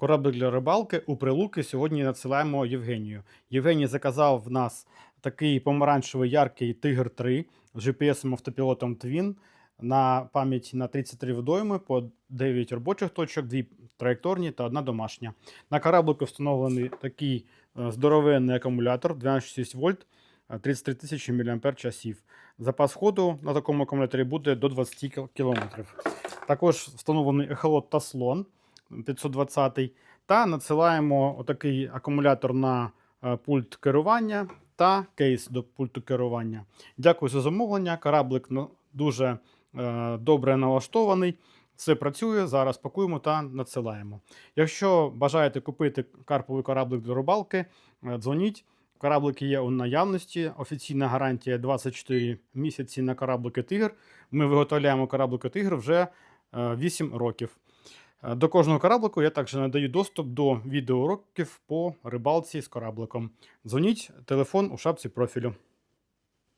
Кораблик для рибалки у прилуки сьогодні надсилаємо Євгенію. Євгеній заказав в нас такий помаранчевий яркий Тигр 3 з GPS автопілотом Twin на пам'ять на 33 водойми по 9 робочих точок, 2 траєкторні та одна домашня. На кораблику встановлений такий е, здоровенний акумулятор 12,6 вольт, е, 33 тисячі мАч. Запас ходу на такому акумуляторі буде до 20 км. Також встановлений ехолот та слон 520 та надсилаємо отакий акумулятор на е, пульт керування та кейс до пульту керування. Дякую за замовлення. Кораблик ну, дуже е, добре налаштований. Все працює. Зараз пакуємо та надсилаємо. Якщо бажаєте купити карповий кораблик до рибалки, е, дзвоніть. Кораблики є у наявності. Офіційна гарантія 24 місяці на кораблики Тигр. Ми виготовляємо кораблики Тигр вже е, 8 років. Е, До кожного кораблику я також надаю доступ до відеоуроків по рибалці з корабликом. Дзвоніть, телефон у шапці профілю.